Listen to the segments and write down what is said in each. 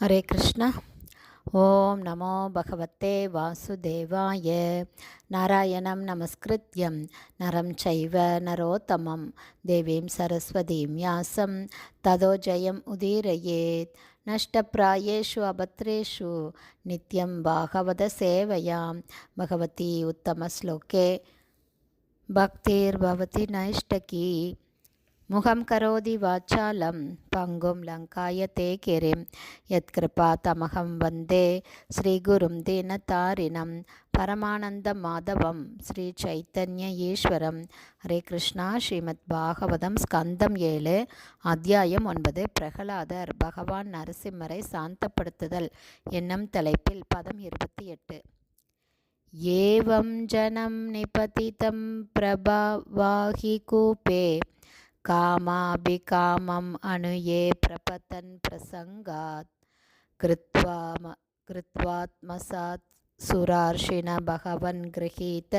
ஹரே கிருஷ்ணா. ஓம் நமோ பகவத்தே வாசுதேவாய. நாராயணம் நமஸ்கிருத்யம். நரம் சைவ நரோத்தமம். தேவீம் சரஸ்வதீம் யாசம். ததோ ஜெயம் உதீரயேத். நஷ்டப்பிராயேஷு அபத்ரேஷு. நித்யம் பாகவத சேவையாம். பகவதி உத்தமஸ்லோகே பக்திர்பவதி நைஷ்டகி. முகம் கரோதி வாச்சாலம் பங்கும் லங்காய தே கிரிம் யத்கிருபா தமகம் வந்தே ஸ்ரீகுரும் தீனதாரிணம் பரமானந்த மாதவம் ஸ்ரீ சைத்தன்ய ஈஸ்வரம். ஹரே கிருஷ்ணா ஸ்ரீமத் பாகவதம் ஸ்கந்தம் ஏழு அத்தியாயம் ஒன்பது பிரகலாதர் பகவான் நரசிம்மரை சாந்தப்படுத்துதல். என்னும் தலைப்பில் பதம் இருபத்தி எட்டு ஏவம் ஜனம் நிபதிதம் பிரபாவாகி கூபே कामाभिकामम् अनुये प्रपतन् प्रसङ्गात् कृत्वा कृत्वात्मसात् सुरार्षिण भगवन् गृहीत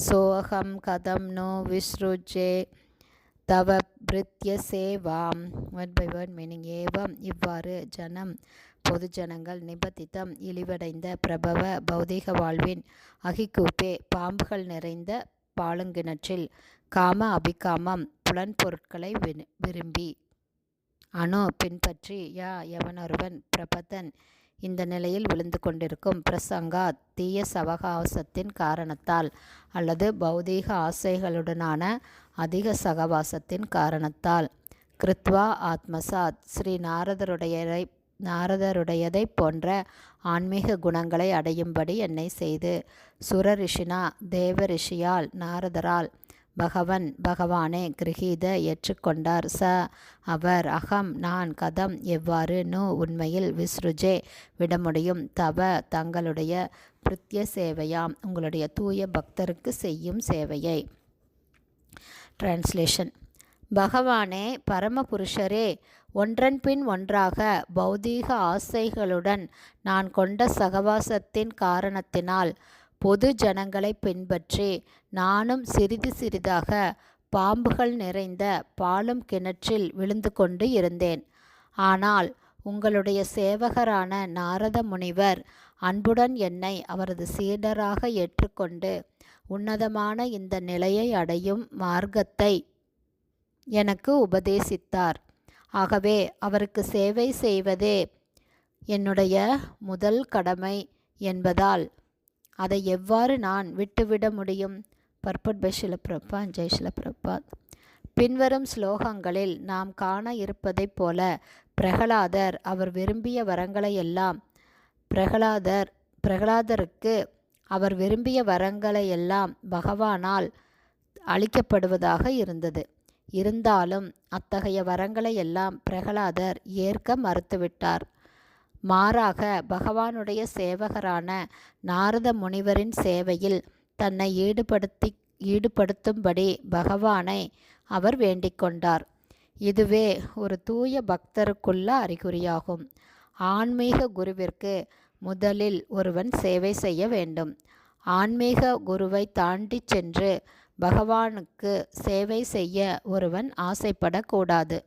सोऽहं कथं नो विसृजे தவ பிரித்ய சேவாம் ஒன் பை ஒன் மீனிங் ஏவம் இவ்வாறு ஜனம் பொது ஜனங்கள் நிபதித்தம் இழிவடைந்த பிரபவ பௌதீக வாழ்வின் அகிகூப்பே பாம்புகள் நிறைந்த பாலுங்கிணற்றில் காம அபிகாமம் புலன் பொருட்களை விரும்பி. அணு பின்பற்றி யா எவனொருவன் பிரபதன் இந்த நிலையில் விழுந்து கொண்டிருக்கும் பிரசங்கா தீய சவகாசத்தின் காரணத்தால் அல்லது பௌதீக ஆசைகளுடனான அதிக சகவாசத்தின் காரணத்தால். கிருத்வா ஆத்மசாத் ஸ்ரீ நாரதருடையதை நாரதருடையதைப் போன்ற ஆன்மீக குணங்களை அடையும்படி என்னை செய்து. சுர ரிஷினா நாரதரால் பகவன் பகவானே கிரகீத ஏற்றுக்கொண்டார். ச அவர் அகம் நான் கதம் எவ்வாறு நு உண்மையில் விஸ்ருஜே விட முடியும் தவ தங்களுடைய பிருத்திய சேவையாம். உங்களுடைய தூய பக்தருக்கு செய்யும் சேவையை. டிரான்ஸ்லேஷன் பகவானே பரமபுருஷரே ஒன்றன் பின் ஒன்றாக பௌதீக ஆசைகளுடன் நான் கொண்ட சகவாசத்தின் காரணத்தினால் பொது ஜனங்களை பின்பற்றி. நானும் சிறிது சிறிதாக பாம்புகள் நிறைந்த பாலும் கிணற்றில் விழுந்து கொண்டு இருந்தேன். ஆனால் உங்களுடைய சேவகரான நாரத முனிவர் அன்புடன் என்னை அவரது சீடராக ஏற்றுக்கொண்டு உன்னதமான இந்த நிலையை அடையும் மார்க்கத்தை எனக்கு உபதேசித்தார். ஆகவே அவருக்கு சேவை செய்வதே என்னுடைய முதல் கடமை என்பதால் அதை எவ்வாறு நான் விட்டுவிட முடியும்? பர்பட் பை பிரபா ஜெய் பிரபாத் பின்வரும் ஸ்லோகங்களில் நாம் காண இருப்பதைப் போல பிரகலாதர் அவர் விரும்பிய வரங்களை எல்லாம் பிரகலாதர் பிரகலாதருக்கு அவர் விரும்பிய வரங்களை எல்லாம் பகவானால் அளிக்கப்படுவதாக இருந்தது. இருந்தாலும் அத்தகைய வரங்களை எல்லாம் பிரகலாதர் ஏற்க மறுத்துவிட்டார். மாறாக பகவானுடைய சேவகரான நாரத முனிவரின் சேவையில் தன்னை ஈடுபடுத்தி ஈடுபடுத்தும்படி பகவானை அவர் வேண்டிக்கொண்டார் இதுவே ஒரு தூய பக்தருக்குள்ள அறிகுறியாகும். ஆன்மீக குருவிற்கு முதலில் ஒருவன் சேவை செய்ய வேண்டும். ஆன்மீக குருவை தாண்டி சென்று பகவானுக்கு சேவை செய்ய ஒருவன் ஆசைப்படக்கூடாது.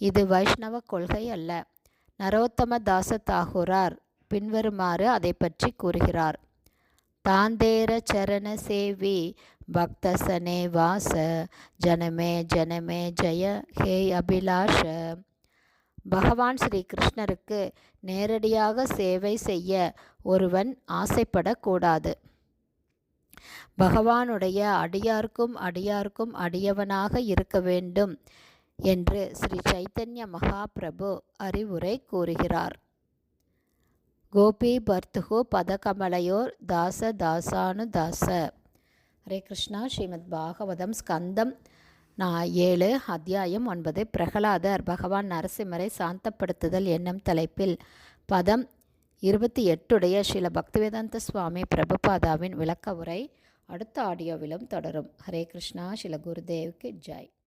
இது வைஷ்ணவ கொள்கை அல்ல. நரோத்தம தாச தாகூரார் பின்வருமாறு அதை பற்றி கூறுகிறார். தாந்தேர சரண சேவி பக்தசனே வாச ஜனமே ஜனமே ஜெய ஹே அபிலாஷ. பகவான் ஸ்ரீ கிருஷ்ணருக்கு நேரடியாக சேவை செய்ய ஒருவன் ஆசைப்படக்கூடாது. பகவானுடைய அடியார்க்கும் அடியார்க்கும் அடியவனாக இருக்க வேண்டும். என்று ஸ்ரீ சைத்தன்ய மகாபிரபு அறிவுரை கூறுகிறார். கோபி பர்த்துகு பதகமலையோர் தாச தாசானு தாச. ஹரே கிருஷ்ணா ஸ்ரீமத் பாகவதம் ஸ்கந்தம் நான் ஏழு அத்தியாயம் ஒன்பது. பிரகலாதர் பகவான் நரசிம்மரை சாந்தப்படுத்துதல் என்னும் தலைப்பில் பதம் இருபத்தி எட்டுடைய ஸ்ரீல பக்திவேதாந்த சுவாமி பிரபுபாதாவின் விளக்க உரை அடுத்த ஆடியோவிலும் தொடரும். ஹரே கிருஷ்ணா ஸ்ரீல குருதேவுக்கு ஜாய்.